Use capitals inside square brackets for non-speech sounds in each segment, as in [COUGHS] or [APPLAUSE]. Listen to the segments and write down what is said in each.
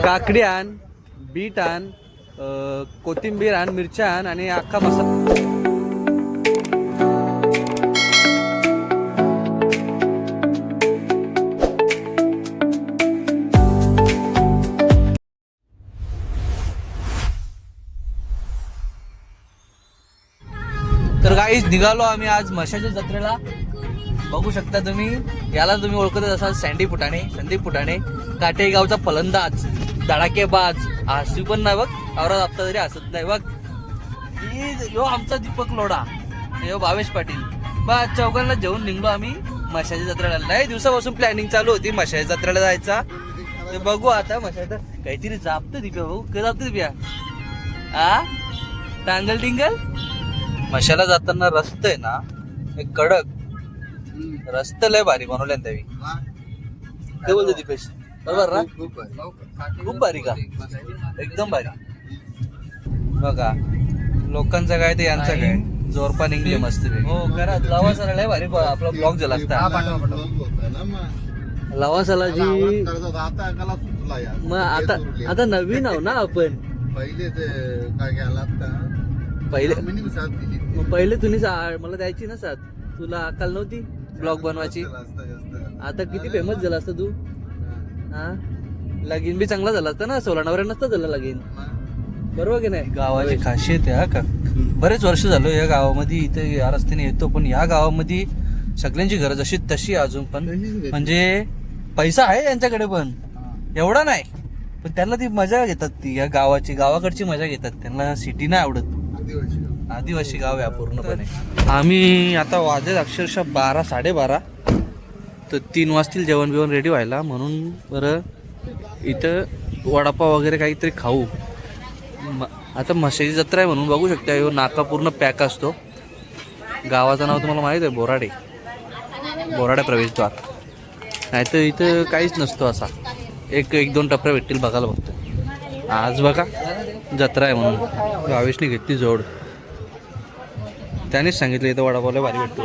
काकडी आण बीट आण कोथिंबीर आण मिरच्या आण आणि अख्खा मसाला. तर काहीच निघालो आम्ही आज मशाच्या जत्रेला. बघू शकता तुम्ही याला तुम्ही ओळखतच असाल सँडी फुटाणे. संदीप फुटाणे काटे गावचा फलंदाज. धडाकेबाज हसू पण नाही बघ औरत हप्ता तरी हसत नाही बघ. यो आमचा दीपक लोढा. यो भावेश पाटील. बा चौघांना जेवून निघलो आम्ही मशाच्या जत्रेला. लय दिवसापासून प्लॅनिंग चालू होती मशाच्या जत्रेला जायचा. ते बघू आता मशाच्या काहीतरी जापतं दिप्या भाऊ. काय जापतं दिप्या आ? टांगल टिंगल मशाला जाताना रस्त आहे ना एक कडक. रस्ता लय भारी बनवल्या ना त्यावी काय बोलतो दिपेश? बरोबर ना? खूप भारी. का? एकदम भारी. बघा लोकांचं काय ते यांचं काय? जोरपा निघले मस्त हो करा लवासाला लय भारी ब- आपला ब्लॉग झाला असता. लवासाला जी मग आता आता नवीन आहो ना आपण. पहिले ते काय घ्यायला लागता? पहिले मिनी साथ दिली. मग पहिले तुम्ही सा- मला द्यायची ना साथ तुला अक्कल नव्हती ब्लॉग बनवायची? जास्त जास्त आता किती फेमस झाला असता तू? हा? लगीन बी चांगला झाला असता ना सोळा नवऱ्या नसता झाला लगीन. बरोबर की नाही? गावाची खासियत आहे हा का? बरेच वर्ष झालो या गावामध्ये इथे या रस्त्याने येतो पण या गावामध्ये सगळ्यांची गरज अशी तशी अजून पण. म्हणजे पैसा आहे यांच्याकडे पण. एवढा नाही. पण त्यांना ती मजा घेतात ती या गावाची गावाकडची मजा घेतात. त्यांना सिटी नाही आवडत. आदिवासी गाव. आहे पूर्णपणे. आम्ही आता वाजले अक्षरशः बारा साडेबारा. तर तीन वाजतील जेवण बिवण रेडी व्हायला. म्हणून बरं इथं वडापाव वगैरे काहीतरी खाऊ. म- आता म्हशीची जत्रा आहे म्हणून बघू शकता. हो नाका पूर्ण पॅक असतो. गावाचं नाव तुम्हाला माहीत आहे बोराडे. बोराडे प्रवेशद्वार. नाही तर इथं काहीच नसतो असा. एक एक दोन टपऱ्या भेटतील बघायला बघतो आज बघा जत्रा आहे म्हणून. भावेशने घेतली जोड. त्यानेच सांगितलं इथं वडापावला भारी भेटतो.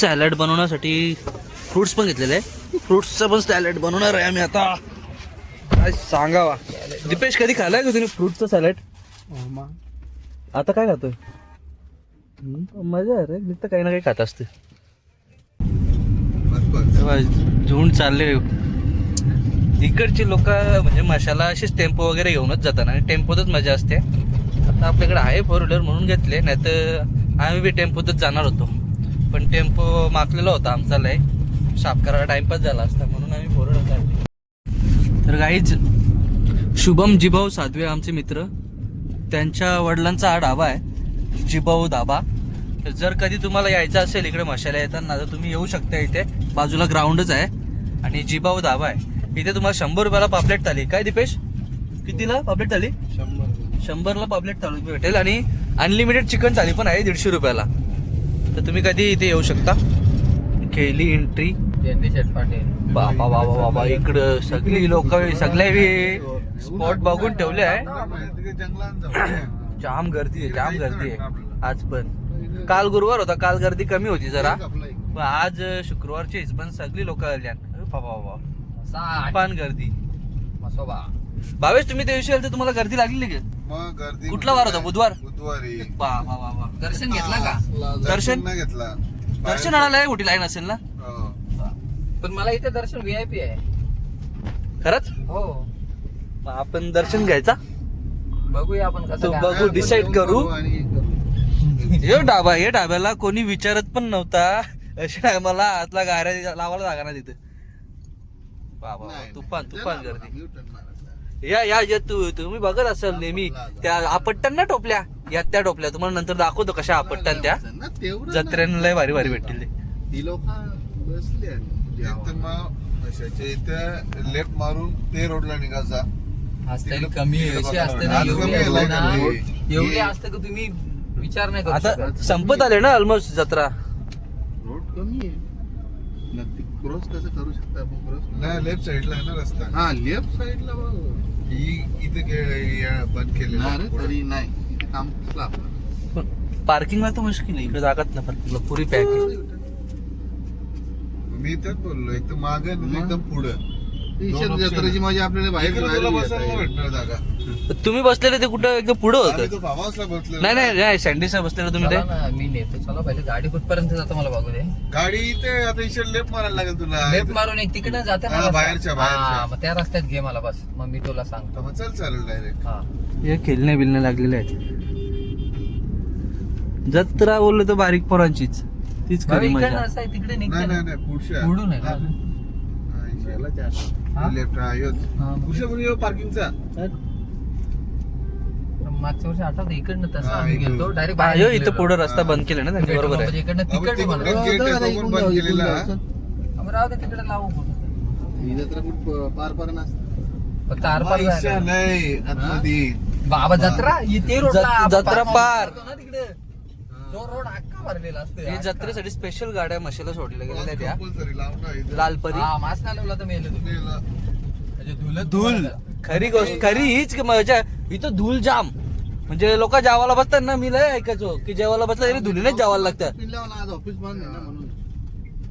सॅलड बनवण्यासाठी फ्रुट्स पण घेतलेले आहे. फ्रुट्सचं पण सॅलड बनवणार आहे आम्ही आता. काय सांगावा. दीपेश कधी खाल्लाय का तुम्ही फ्रुटचं सॅलड? आता काय खातोय? मजा अरे मी तर काही ना काही खात असते. बस झुंड चालले इकडची लोक म्हणजे मशाला अशीच टेम्पो वगैरे घेऊनच जातात आणि टेम्पोतच मजा असते. आता आपल्याकडे आहे फोर व्हीलर म्हणून घेतले नाही तर आम्ही बी टेम्पोतच जाणार होतो. पण टेम्पो मागलेला होता आमचा लय. साफ करायला टाइमपास झाला असता म्हणून आम्ही काढली तर काहीच शुभम जिभाऊ साधवे आमचे मित्र. त्यांच्या वडिलांचा हा ढाबा आहे जिभाऊ धाबा तर जर कधी तुम्हाला यायचं असेल इकडे मशाला येताना तर तुम्ही येऊ शकता इथे. बाजूला ग्राउंडच आहे आणि जिभाऊ धाबा आहे. इथे तुम्हाला शंभर रुपयाला पापलेट थाली. काय दीपेश? कितीला पापलेट थाली? शंभर. शंभरला पापलेट थाली भेटेल. आणि अनलिमिटेड चिकन थाली पण आहे दीडशे रुपयाला. तर तुम्ही कधी इथे येऊ शकता? केली एंट्री बाबा बाबा बाबा इकडं सगळी लोक सगळ्या स्पॉट बघून ठेवले आहे. जाम गर्दी आहे जाम गर्दी आहे. आज पण. काल गुरुवार होता काल गर्दी कमी होती जरा. पण आज शुक्रवारचीच पण सगळी लोक आली बाबा बाबा. पान गर्दी. भावेश तुम्ही त्या दिवशी आले तुम्हाला गर्दी लागली की? मग गर्दी कुठला वार होता? बुधवार? बुधवारी. बा बा बा बा. दर्शन घेतला का? दर्शन? नाही घेतला. दर्शन आणायला कुठे लाईन असेल ना? हो. पण मला इथे दर्शन व्हीआयपी आहे. खरंच? हो. मग आपण दर्शन घ्यायचा? बघूया आपण तो कसं काय. बघू डिसाईड करू. आणि करू. हे डाबा हे डाब्याला कोणी विचारत पण नव्हता. अशा टायमाला आतला गाऱ्या लावायला जागा ना तिथे. बाबा नाही, तुफान नाही. तुफान गर्दी. या या या तू तुम्ही बघत असाल नेहमी त्या आपट्टन ना टोपल्या या त्या टोपल्या. तुम्हाला नंतर दाखवतो कशा आपट्टन त्या. जत्रेनं लय भारी भारी भेटतील ते लोक बसले इथे लेफ्ट मारून ते रोडला निघायचा कमी. असते एवढी का तुम्ही विचार नाही करू आता. संपत आले ना ऑलमोस्ट जत्रा? रोड कमी आहे. नक्की. क्रॉस कसं करू शकता आपण? क्रॉस नाही लेफ्ट साईडला आहे ना रस्ता. हा लेफ्ट साईडला ही इथे या- बंद केलेला तरी नाही. इथे काम कसलं आपलं? पार्किंगला तर मुश्किल आहे. इकडे जागाच ना पार्किंगला पुरी पॅक मी तर बोललो एक तर मागे एकदम पुढं. ईशान जत्रेची मजा आपल्याला बाहेर तुला बसायला भेटणार जागा. तुम्ही बसलेले ते कुठं? एकदम पुढं होतं. तो नाही नाही नाही सँडीसला बसलेलं तुम्ही चला ते ना मी नेतो. चला पहिले गाडी कुठपर्यंत जातो मला बघू दे. गाडी इथे आता लेफ्ट मारायला लागेल तुला. लेफ्ट मारून एक तिकडे जाते हा, रस्ता. बाहेरच्या, बाहेरच्या. हा, मग त्या रस्त्यात घे मला बस. मग मी तुला सांगतो. मग चल चालेल डायरेक्ट हा. हे खेळणे बिलणे लागलेले आहेत. जत्रा बोललो तर बारीक पोरांचीच. तीच खरी मजा. असं आहे, तिकडे नाही निघते नाही ना. नाही पुढच्या. पुढून आहे का? हा? लेफ्ट हा हा, पुढच्या म्हणजे पार्किंगचा मागच्या वर्षी आठवत इकडनं तसं हा, आम्ही इकडून. गेलो डायरेक्ट यो इथं पुढं रस्ता बंद केला ना त्यांनी बरोबर आहे. इकडनं तिकडे तिकडे म्हणा गेट आहे, तो पण बंद केलेला मग राहू दे तिकडे लावू कुठं पार पार फक्त आरपार जायला. नाही आतमध्ये. बाबा जत्रा? इथे जत- जत्रा पार तिकडे. तो रोड अख्खा भरलेला असतो हे जत्रेसाठी स्पेशल गाड्या मशाला सोडल्या गेलेल्या आहेत या कंपल्सरी लाव ना इथं. लालपरी हा मास्क घालवला तर मेले तुम्ही. म्हणजे धूल. तुम्हाला. खरी गोष्ट खरी हीच की मजा. इथं धूल जाम. म्हणजे लोक जेवायला बसतात ना मी लय ऐकायचो की जेवायला बसलं तरी धुलीनेच जेवायला लागतं पिल्ल्यावर आज ऑफिस बंद आहे ना म्हणून.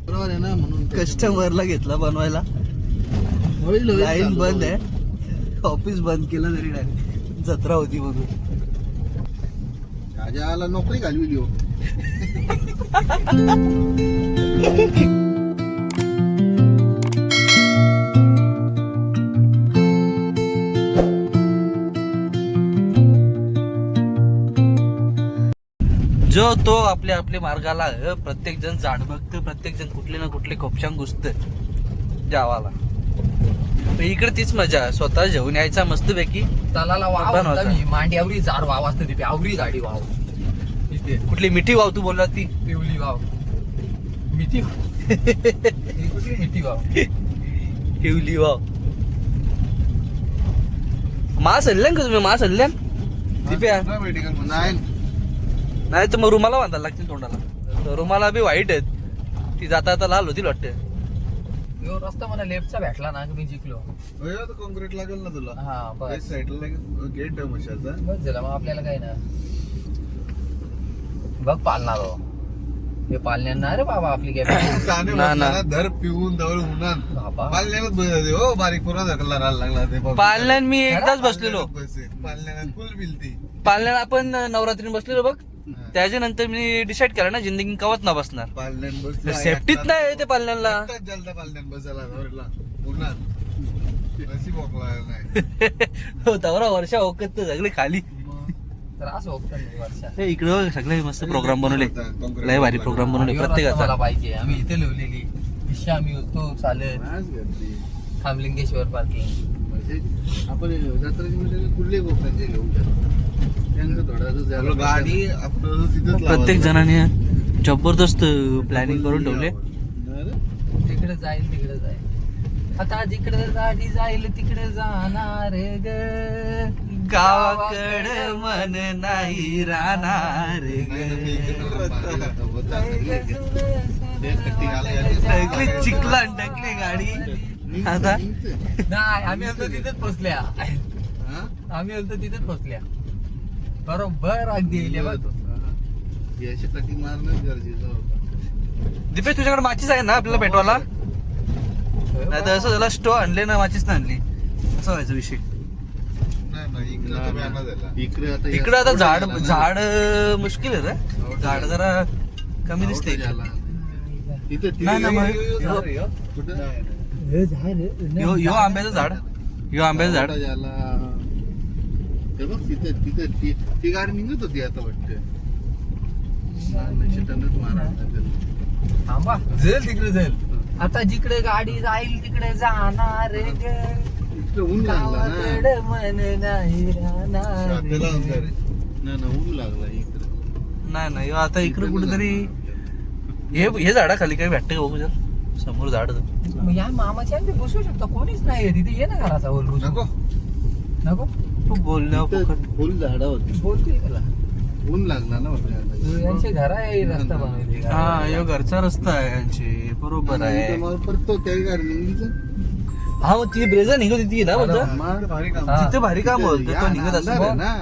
बरोबर आहे ना म्हणून. कस्टमरला घेतला बनवायला. होईल, होईल, लाईन चालू, बंद होईल. आहे. ऑफिस बंद केलं तरी नाही जत्रा होती म्हणून. राजाला नोकरी घालविली हो. [LAUGHS] जो तो आपल्या आपल्या मार्गाला प्रत्येक जण झाड बघतं प्रत्येक जण कुठले ना कुठले खोपशांग घुसत जावाला इकडे तीच मजा स्वतः जेवून यायचा मस्त पैकी तलाला वाव पण होता होता. मी मांड्यावरी झाड वाव असतं तिथे आवरी झाडी वाव. इथे. कुठली मिठी वाव तू बोलला ती? पिवली वाव. मिठी [LAUGHS] कुठली मिठी वाव? ठेवली वाव. मास आणल्यान का तुम्ही? मास दिप्या? मेडिकल? नाही. नाही तर मग रुमाला बांधायला लागतील तोंडाला. रुमाला बी वाईट आहेत. ती जाता जाता लाल होती वाटतं. यो रस्ता मला लेफ्टचा भेटला ना की मी जिंकलो. कॉन्क्रीट लागेल ना तुला. हा बस. साईडला गेट आहे मशाचा बस झालं मग आपल्याला काय ना? बघ पालणार हो हे पालण्यांना अरे बाबा आपली काय काने [COUGHS] ना, ना. बसला ना, धर पिऊन दवळ उन्हात बाबा. पालण्यालाच बस हो बारीक पुरा राहायला लागला ते बाबा. पालण्यान मी एकदाच बसलेलो. पालण्याला फुल बिलती पालण्यान आपण नवरात्री बसलेलो बघ. त्याच्यानंतर मी डिसाईड केलं ना जिंदगी कवच ना बसणार. पालण्यान बसला सेफ्टीत नाही ते पालण्याला. जलता पालण्यान बसायला हो तवरा वर्षा ओकत तर सगळे खाली. त्रास होत वर्षा हे इकडे सगळे मस्त प्रोग्राम बनवले. लय भारी प्रोग्राम बनवले प्रत्येकाचा. पाहिजे. आम्ही इथे लिवलेली इशा आम्ही होतो चालत. खामलिंगेश्वर पार्किंग म्हणजे आपण जत्रेची म्हणजे कुठले गोष्टांचे घेऊ शकतो प्रत्येक जणांनी जबरदस्त प्लॅनिंग करून ठेवले. तिकडे जाईल तिकडे जाईल. आता जिकडे गाडी जाईल तिकडे जाणार ग. गावाकड मन नाही राहणार सगळी चिखला टाकली गाडी. आता? नाही आम्ही होतो तिथेच पोचल्या. आम्ही होतो तिथेच पोचल्या. बरोबर अगदी येईल बघ. याची कटिंग मारणं गरजेचं होतं. दीपेश तुझ्याकडे माचीस आहे ना आपल्याला पेटवाला नाही तर असं झाला स्टो आणले ना माचीस ना आणली. असं व्हायचा विषय. नाही नाही इकडे आता बॅनर झाला इकडे आता इकडं आता झाड झाड मुश्किल आहे रे. झाड जरा कमी दिसते नाही मग यो आंब्याचं झाड. यो आंब्याचं झाड. झाला. ते बघ तिथे तिथे ती ती गाडी निघत होती आता वाटते. थांबा झेल तिकडे झेल. आता जिकडे गाडी जाईल तिकडे जाणार इकडे ऊन लागला ना. मन नाही राहणार. नाही ना ऊन लागला इकडे. नाही नाही आता इकडे कुठेतरी हे हे झाडाखाली काही भेटतं का बघू जर समोर झाड या मामाच्या बसू शकतो. कोणीच नाही तिथे ये ना घराचा बोल नको. नको? तू बोलल्यावर. फुल झाड होती. बोलतील त्याला. ऊन लागला ना. यांचे घर आहे रस्ता बनवली हा यो घरचा रस्ता आहे यांचे. बरोबर आहे. परत तो हा मग ती ब्रेझर निघत होती ना बोलतो? भारी काम. हा. तिथे भारी काम होतं. तो निघत अंधार आहे असं ना.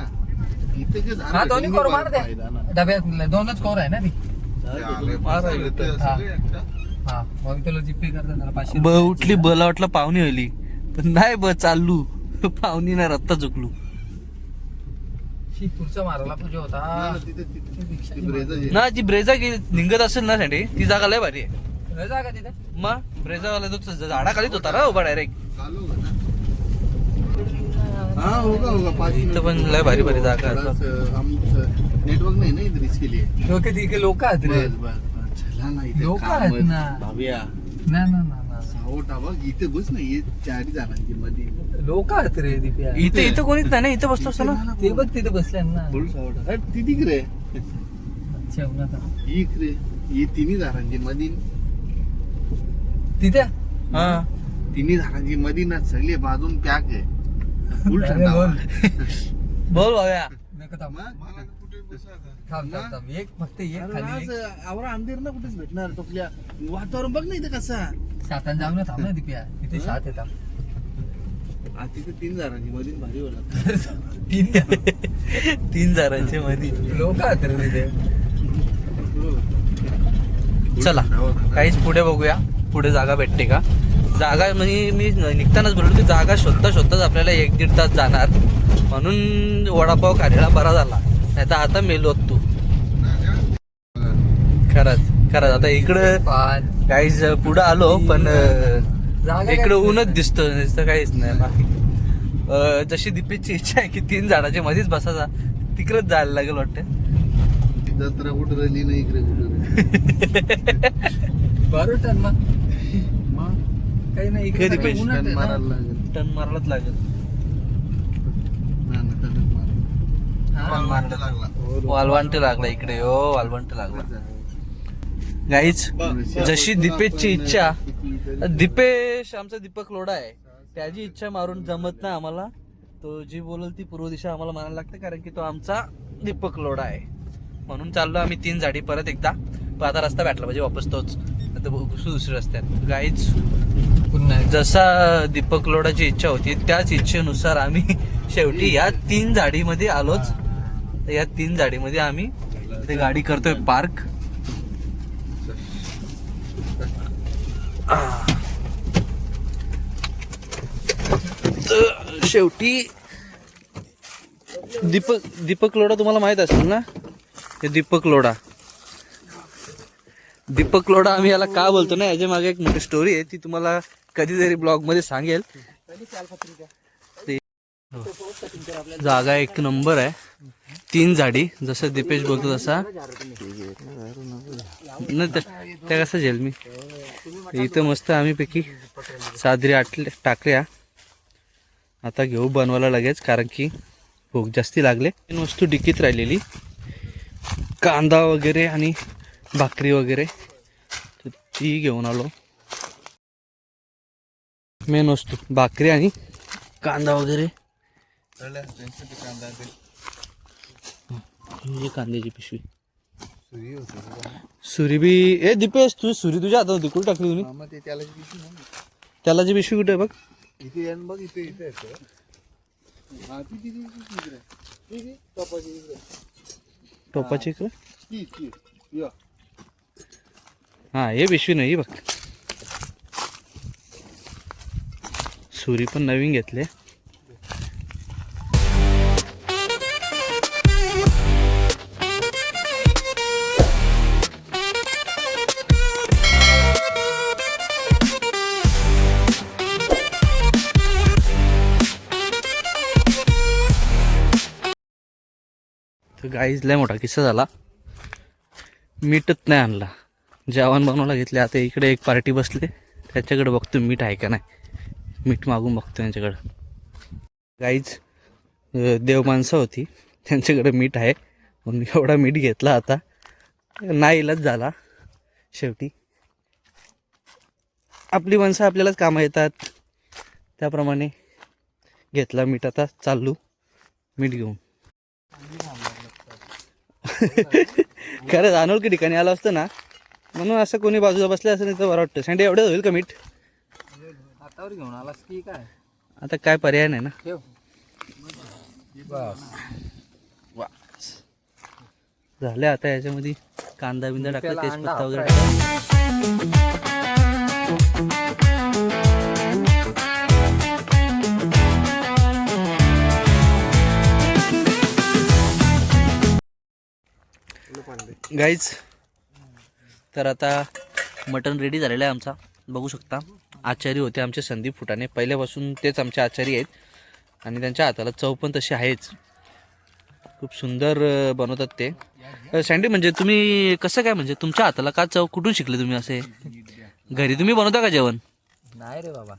इथे जे झाड हा आहे, दोन्ही ते कोर निघायला मार दे पाहिजे ना. डब्यात दोनच कोर आहे ना ती. हा. मग तुला जीपे करता त्याला पाचशे ब उठली बला वाटलं पाहुणी आली. पण नाही ब चाललू पाहुणी ना रत्ता चुकलू. पुढचा मारायला पाहिजे होता. ना जी ब्रेजा निघत असेल ना सँडी ती जागा लय भारी आहे. लय जागा तिथे? मग ब्रेजावाला तो झाडाखालीच होता ना उभा डायरेक्ट हाँ इथं पण लय भारी भारी जागा नेटवर्क नहीं ना इधर इसके लिए लोक तिथे लोक आहेत रे. बस बस बस. चला ना इथे लोक आहेत आहे. ना. भाव्या ना ना ना. ना सावट बघ इथे बस ना ये चारी जणांची मध्ये लोक आहेत रे दिप्या इथे इथं कोणीच नाही ना इथं बसलो असतो ना ते बघ तिथे बसले ना. फुल सावट अरे ती तिक रे. इक रे. ये तिन्ही झाडांची मधी. तिथे? हा. तिन्ही झाडांची मधी ना सगळे बाजून पॅक आहे. बोल. भाव्या. एक फक्त. आवरा अंधेर ना कुठेच भेटणार. टोपल्या वातावरण बघ ना इथे कसा. शातान जाऊ ना थांब ना दिप्या. तिथे शात येतात तीन झाडांची मधी भारी होला [LAUGHS] तीन [LAUGHS] तीन मध्ये लोक तिथे. चला काहीच पुढे बघूया. पुढे जागा भेटते का? जागा म्हणजे मी निघतानाच बोललो की जागा शोधता शोधताच आपल्याला एक दीड तास जाणार. म्हणून वडापाव खाण्याला बरा झाला. नाही तर आता मेलोत तू. खरंच. खरंच आता इकडं काहीच पुढं आलो पण इकडं ऊनच दिसतं नुसतं काहीच नाही बाकी. अं, जशी दीपेशची इच्छा आहे की तीन झाडाच्या मध्येच बसायचा तिकडच जायला लागेल वाटतं. जत्रा कुठं राहिली नाही इकडे कुठं [LAUGHS] बरं टन मग काही नाही इकडे कधी सगळं पैसे उन्हात आहे ना. मारायला लागेल. टन मारलाच लागेल. ना, ना, टनच मारायला. हा. टन मारला लागला. वालवांट लागला इकडे हो वालवांट लागला. गाईच जशी दीपेशची इच्छा दीपेश आमचा दीपक लोडा आहे. त्याची इच्छा मारून जमत नाही आम्हाला. तो जी बोलल ती पूर्व दिशा आम्हाला मानायला लागते कारण की तो आमचा दीपक लोडा आहे. म्हणून चाललो आम्ही तीन झाडी परत एकदा. पण आता रस्ता भेटला पाहिजे वापस तोच. आता दुसऱ्या रस्त्यात. गाईच पुन्हा. जसा दीपक लोडाची इच्छा होती त्याच इच्छेनुसार आम्ही [LAUGHS] शेवटी या तीन झाडीमध्ये आलोच. या तीन झाडीमध्ये आम्ही इथे गाडी करतोय पार्क. शेवटी दीपक दीपक लोडा तुम्हाला माहीत असेल ना? हे दीपक लोडा दीपक लोडा आम्ही याला का बोलतो ना याच्या मागे एक मोठी स्टोरी आहे ती तुम्हाला कधीतरी ब्लॉगमध्ये सांगेल. जागा एक नंबर आहे. तीन झाडी जसं दीपेश बोलतो तसा. नाही त्या- त्या कसं झेल मी? इथं मस्त आम्ही पैकी सादरी आटले टाकल्या. आता घेऊ बनवायला लगेच कारण की भूक जास्ती लागले. वस्तू डिकीत राहिलेली. कांदा वगैरे आणि भाकरी वगैरे. ती घेऊन आलो. मेन वस्तू भाकरी आणि कांदा वगैरे कळलं? त्यांच्यासाठी कांदा ते ही कांद्याची पिशवी सुरी बी ए दीपेश तू सुरी तुझ्या हातात होती कुठे टाकली तुम्ही मामा ते त्याला पिशवी कुठे आहे बघ इथे न बघ इथे इथे. हा, ती- ती- ती- ती इकडे. ती- ती, टोपाची इकडे. टोपाची इकडे ती, ती. या. हा हे पिशवी नाही बघ सुरी पण नवीन घेतले गाईज लय मोठा किस्सा झाला. मीठच नाही आणला. जेवण बनवायला घेतले आता इकडे एक पार्टी बसले. त्याच्याकडे बघतो मीठ आहे का नाही. मीठ मागून बघतो त्यांच्याकडं. गाईज देव माणसं होती. त्यांच्याकडे मीठ आहे. म्हणून एवढा मीठ घेतला आता. नाही इलाज झाला. शेवटी. आपली माणसं आपल्यालाच कामं येतात. त्याप्रमाणे घेतला मीठ आता. चाललो. मीठ घेऊन. [LAUGHS] खरंच अनोळखी ठिकाणी आलं असतं ना म्हणून असं कोणी बाजूला बसले असं नाही तर बरं वाटतं. सँडी एवढं होईल का मीठ? हातावर घेऊन आलास की काय? आता काय पर्याय नाही ना. ठेव. झाले आता याच्यामध्ये कांदा बिंदा टाकला तेजपत्ता वगैरे गाईज तर आता मटन रेडी झालेलं आहे आमचा. बघू शकता आचारी होते आमचे संदीप फुटाणे. पहिल्यापासून तेच आमचे आचारी आहेत. आणि त्यांच्या हाताला चव पण तशी आहेच. खूप सुंदर बनवतात ते. सँडी म्हणजे तुम्ही कसं काय म्हणजे तुमच्या हाताला का चव कुठून शिकले तुम्ही असे? घरी तुम्ही बनवता का जेवण? नाही रे बाबा.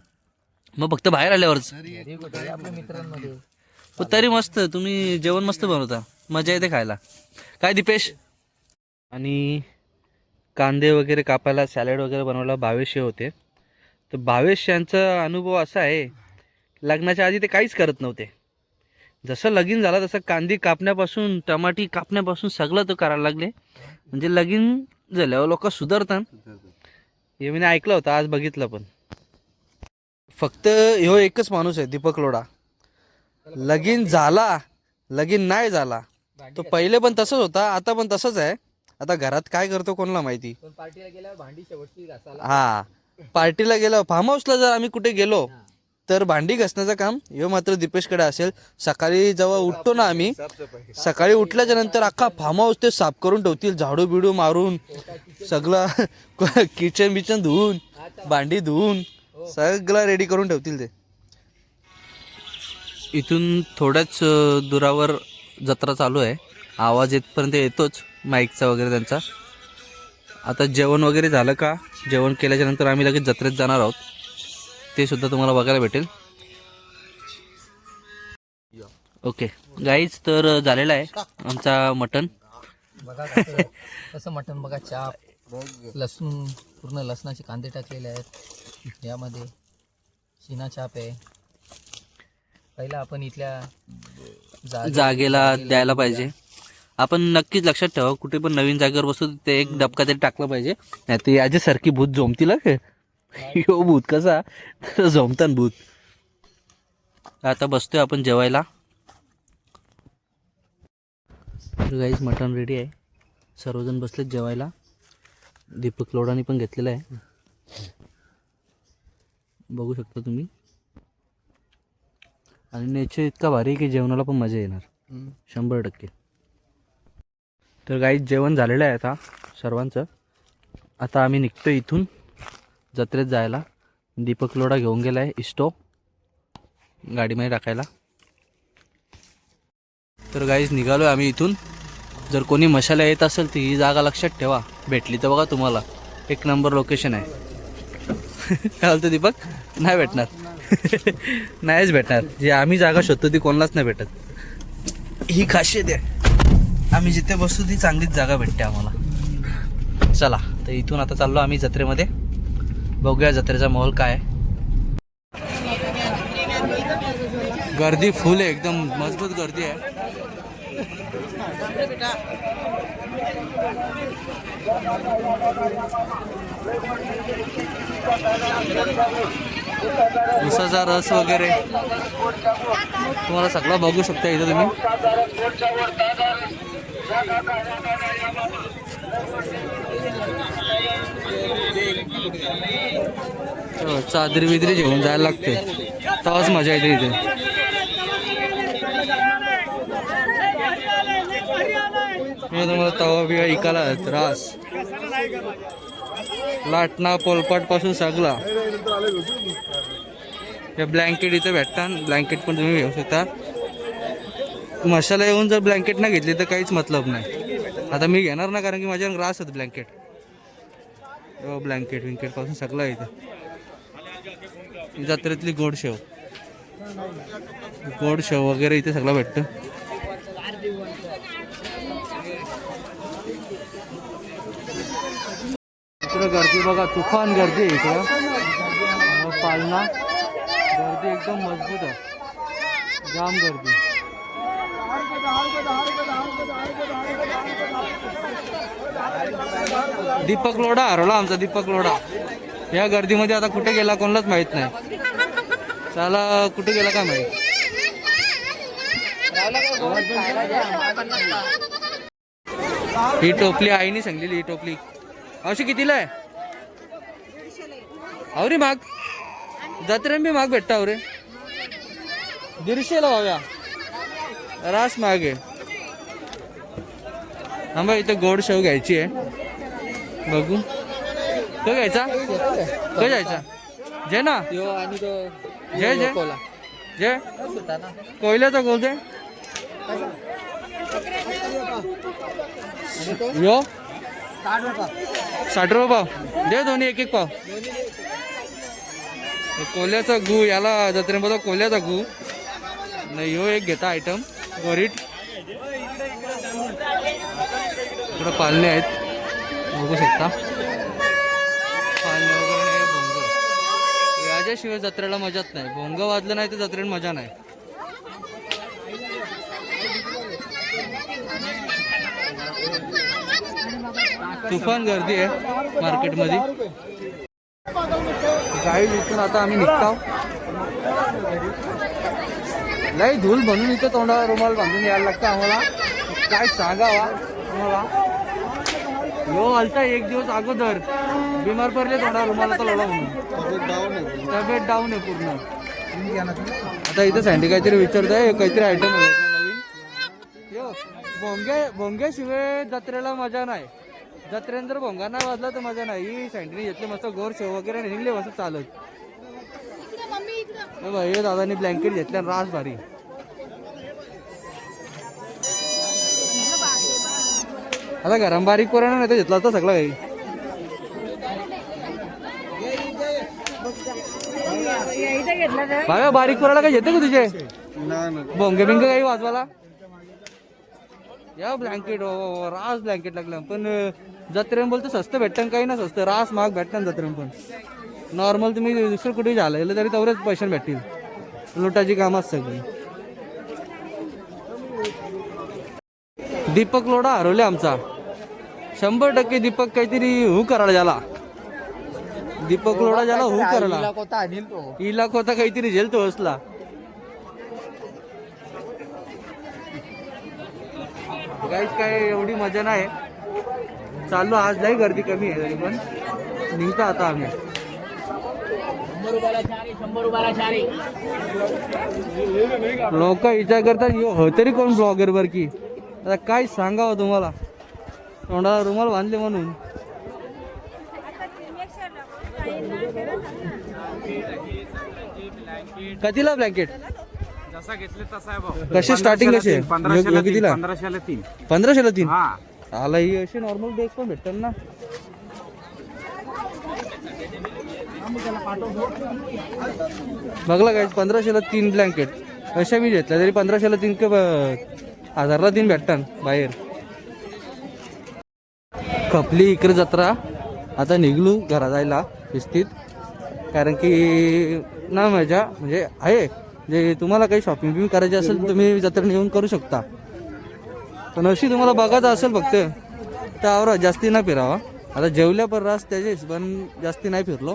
मग फक्त बाहेर आल्यावरच? मित्रांमध्ये? तरी मस्त तुम्ही जेवण मस्त बनवता. मजा येते खायला. काय दीपेश? आणि कांदे वगैरे कापायला सॅलड वगैरे बनवायला भावेश होते. तर भावेश यांचा अनुभव असा आहे लग्नाच्या आधी ते काहीच करत नव्हते. जसं लगीन झालं तसं कांदे कापण्यापासून टमाटी कापण्यापासून सगळं तो करायला लागले. म्हणजे लगीन झाल्यावर लोक सुधारतात. हे मी ऐकलं होतं आज बघितलं पण. फक्त ह्यो एकच माणूस आहे दीपक लोढा. लगीन झाला लगीन नाही झाला. तो पहिले पण तसंच होता आता पण तसंच आहे. आता घरात काय करतो कोणाला माहिती? पण पार्टीला गेल्यावर भांडी शेवटची घासायला हा. पार्टीला गेलो फार्म हाऊसला जर आम्ही कुठे गेलो तर भांडी घासण्याचं काम हे मात्र दीपेशकडे असेल. सकाळी जेव्हा उठतो ना आम्ही सकाळी उठल्याच्या नंतर अख्खा फार्म हाऊस ते साफ करून ठेवतील. झाडू बिडू मारून सगळं [LAUGHS] किचन बिचन धुवून भांडी धुवून सगळं रेडी करून ठेवतील ते. इथून थोड्याच दुरावर जत्रा चालू आहे. आवाज येतपर्यंत येतोच. माईकचा वगैरे त्यांचा. आता जेवण वगैरे झालं का? जेवण केल्याच्यानंतर आम्ही लगेच जत्रेत जाणार आहोत. ते सुद्धा तुम्हाला बघायला भेटेल. ओके गाईच तर झालेला आहे आमचा मटन बघा कसं मटण बघा चाप लसूण पूर्ण लसणाचे कांदे टाकलेले आहेत. यामध्ये शिना चाप आहे. पहिला आपण इथल्या जागे- जागेला द्यायला पाहिजे. आपण नक्कीच लक्षात ठेवा कुठे पण नवीन जागेवर बसतो ते एक डबका तरी टाकलं पाहिजे. नाही तर याच्यासारखी भूत झोमतील हं का यो भूत कसा? तर झोमतान भूत. आता बसतोय आपण जेवायला. गाईज मटण रेडी आहे. सर्वजण बसलेत जेवायला. दीपक लोडानी पण घेतलेलं आहे. बघू शकता तुम्ही. आणि नेचर इतका भारी की जेवणाला पण मजा येणार. शंभर टक्के. तर गाईत जेवण झालेलं आहे आता सर्वांचं. आता आम्ही निघतो इथून जत्रेत जायला. दीपक लोडा घेऊन गेला आहे इस्टो गाडीमध्ये टाकायला. तर गाईज निघालो आहे आम्ही इथून. जर कोणी मशाला येत असेल तर ही जागा लक्षात ठेवा. भेटली तर बघा तुम्हाला. एक नंबर लोकेशन आहे. [LAUGHS] काय बोलतो दीपक? नाही भेटणार. [LAUGHS] नाहीच भेटणार. जे आम्ही जागा शोधतो ती कोणालाच नाही भेटत. ही खासियत आहे. आम्ही जिथे बसू ती चांगलीच जागा भेटते आम्हाला. चला तर इथून आता चाललो आम्ही जत्रेमध्ये. बघूया जत्रेचा माहोल काय आहे. गर्दी फुल आहे एकदम मजबूत गर्दी आहे. उसाचा रस वगैरे. तुम्हाला सगळं बघू शकता इथं तुम्ही. हो, चादरी बिदरी घेऊन जायला लागते. तवाच मजा येते इथे. मी तुम्हाला तवा बिवा इकाला त्रास. लाटणा पोलपाटपासून सगळा. हे ब्लँकेट इथे भेटतात ब्लँकेट पण तुम्ही घेऊ शकता. मशाला येऊन जर ब्लँकेट नाही घेतली तर काहीच मतलब नाही. आता मी घेणार ना कारण की माझ्या ग्रास आहेत ब्लँकेट हो ब्लँकेट विंकेटपासून सगळं इथं. जत्रेतली गोड शेव. गोड शेव वगैरे इथे सगळं भेटतं. इकडे गर्दी बघा तुफान गर्दी आहे इकडं. पालना. गर्दी एकदम मजबूत आहे. जाम गर्दी. दीपक लोढा हरवला आमचा दीपक लोढा. या गर्दीमध्ये आता कुठे गेला कोणालाच माहीत नाही. त्याला कुठे गेला काय माहीत? ही टोपली आईने सांगलेली ही टोपली. अशी कितीला आहे? अवरी माग. जत्रेन बी माग भेटता अवरे दीडशेला भाव्या रास माग. थांबा इथं गोड शेव घ्यायची आहे. बघू. तो घ्यायचा? तो घ्यायचा. जे ना. यो आणि तो जय, जय. कोला. जे ना कोयल्याचा गोल तो यो. साठ रुपये पाव. दे दोन्ही एक एक पाव. हे कोल्याचा गू याला जत्रेमध्ये कोल्याचा गू. नाही ह्यो एक घेता आयटम गॉरिट इकडं पालणे आहेत. बघू शकता. पालणे वगैरे नाही भोंग याच्याशिवाय जत्रेला मजाच नाही. भोंग वाजलं नाही तर जत्रेला मजा नाही. तुफान गर्दी आहे मार्केटमध्ये. गाईड इथून आता आम्ही निघतो. नाही धूल म्हणून इथं तोंडावर रुमाल बांधून यायला लागतं आम्हाला. काय सांगावा आम्हाला. यो आलता एक दिवस अगोदर. बिमार पडले तोंडावर रुमाल आता लोला म्हणून. तब्येत डाऊन आहे पूर्ण. आता इथं सँडी काहीतरी विचारतोय काहीतरी आयटम नवीन? यो भोंगे भोंग्याशिवाय जत्रेला मजा नाही. जत्रेन जर भोंगा नाही वाजला तर मजा नाही. सँडीने घेतले मस्त गोर शेव वगैरे निघले मस्त चालत. हे हे दादानी ब्लँकेट घेतल्या रास भारी. आता गरम बारीक पोरानं नाही तर घेतला होता सगळं काही. बघा बारीक पोराला काही येते का तुझे? भोंगे बिंग काही वाजवाला या ब्लँकेट हो, हो, हो, रास ब्लँकेट लागलं. पण जत्रेन बोलतो स्वस्त भेटतं काही ना स्वस्त रास महाग भेटतं जत्रेन पण. नॉर्मल तुम्ही दुसरं कुठे झालं गेलं तरी तेवढेच पैसे भेटतील. लुटाची कामं असतात सगळी. दीपक लोडा हरवले आमचा. शंभर टक्के दीपक काहीतरी हू करायला ज्याला दीपक लोडा ज्याला हू करायला. इलाक होता काहीतरी झेल तो असला. काहीच काय एवढी मजा नाही. चाललो आज नाही गर्दी कमी आहे तरी पण. निघता आता आम्ही. लोक विचार करतात यो हो तरी कोण ब्लॉगर बर की? आता काय सांगावं तुम्हाला? तोंडाला रुमाल बांधले म्हणून. कधीला ब्लँकेट जसा घेतले तसा आहे भाऊ. कशी स्टार्टिंग कितीला? पंधराशेला तीन. पंधराशेला तीन? हा. आला ही अशी नॉर्मल ड्रेस पण भेटतात ना. बघला काय पंधराशेला तीन ब्लँकेट अशा मी घेतल्या तरी पंधराशेला तीन हजारला तीन भेटतात बाहेर. खपली इकडे जत्रा. आता निघलो घरा जायला शिस्तीत. कारण की ना मजा म्हणजे आहे. जे तुम्हाला काही शॉपिंग बिपिंग करायची असेल तर तुम्ही जत्रा येऊन करू शकता. पण अशी तुम्हाला बघायचं असेल फक्त त्यावर जास्ती नाही फिरावा. आता जेवल्या पण रास त्याचेच पण जास्ती नाही फिरलो.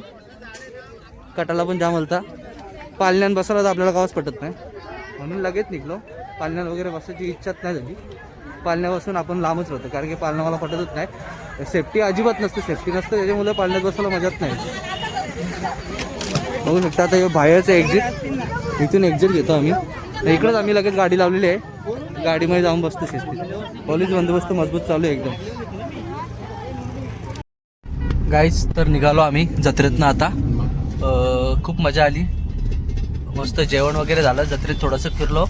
कटाला पण जाम हलता. पालण्यान बसायला तर आपल्याला गावच पटत नाही. म्हणून लगेच निघलो. पालण्यात वगैरे बसायची इच्छाच नाही झाली. पालण्यापासून आपण लांबच राहतो कारण की पालणं मला पटतच नाही. सेफ्टी अजिबात नसते सेफ्टी नसते त्याच्यामुळे पालण्यात बसायला मजाच नाही. बघू शकता आता हे बाहेरचं एक्झिट इथून एक्झिट घेतो आम्ही. इकडंच आम्ही लगेच गाडी लावलेली आहे. गाडीमध्ये जाऊन बसतो शिस्ती पोलीस बंदोबस्त मजबूत चालू आहे एकदम. गाईज तर निघालो आम्ही जत्रेतनं आता. खूप मजा आली. मस्त जेवण वगैरे झालं. जत्रेत थोडंसं फिरलो.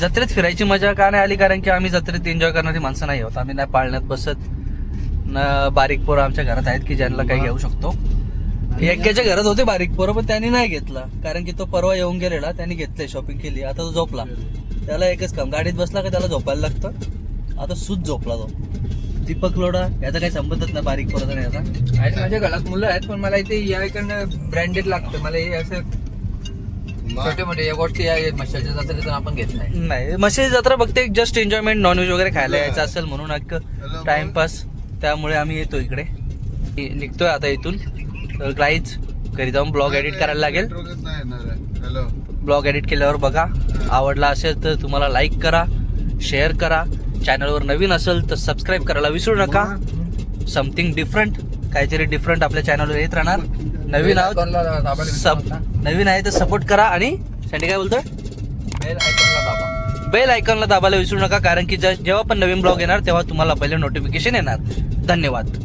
जत्रेत फिरायची मजा का नाही आली? कारण की आम्ही जत्रेत एन्जॉय करणारी माणसं नाही होत आम्ही नाही पाळण्यात बसत न बारीक पोरं आमच्या घरात आहेत की ज्यांना काही घेऊ शकतो. एक्याच्या घरात होते बारीक पोरं पण त्यांनी नाही घेतला. कारण की तो परवा येऊन गेलेला. त्यांनी घेतले शॉपिंग केली. आता तो झोपला. त्याला एकच काम. गाडीत बसला का त्याला झोपायला लागतं? आता सूच झोपला तो. दीपक लोडा याचा काही संबंधच नाही बारीक पोराचा नाही याचा. आहेत माझ्या घरात मुलं आहेत पण मला इथे या इकडनं ब्रँडेड लागतं. मला हे असं छोटे मोठे या गोष्टी या मशाच्या जत्रेतून आपण घेत नाही. नाही मशी जत्रा बघते जस्ट एन्जॉयमेंट नॉनव्हेज वगैरे खायला यायचं असेल म्हणून अख्खं टाइमपास त्यामुळे आम्ही येतो इकडे. इ- निघतोय आता इथून. तर गाईज घरी जाऊन ब्लॉग एडिट करायला लागेल. हॅलो ब्लॉग एडिट केल्यावर बघा. आवडला असेल तर तुम्हाला लाईक करा शेअर करा. चॅनलवर नवीन असेल तर सबस्क्राईब करायला विसरू नका. समथिंग डिफरंट काहीतरी डिफरंट आपल्या चॅनलवर येत राहणार. नवीन आहोत. सब. नवीन आहे तर सपोर्ट करा आणि सँडी काय बोलतोय? बेल आयकॉनला दाबा. बेल आयकॉनला दाबायला विसरू नका कारण की जेव्हा पण नवीन ब्लॉग येणार तेव्हा तुम्हाला पहिले नोटिफिकेशन येणार. धन्यवाद.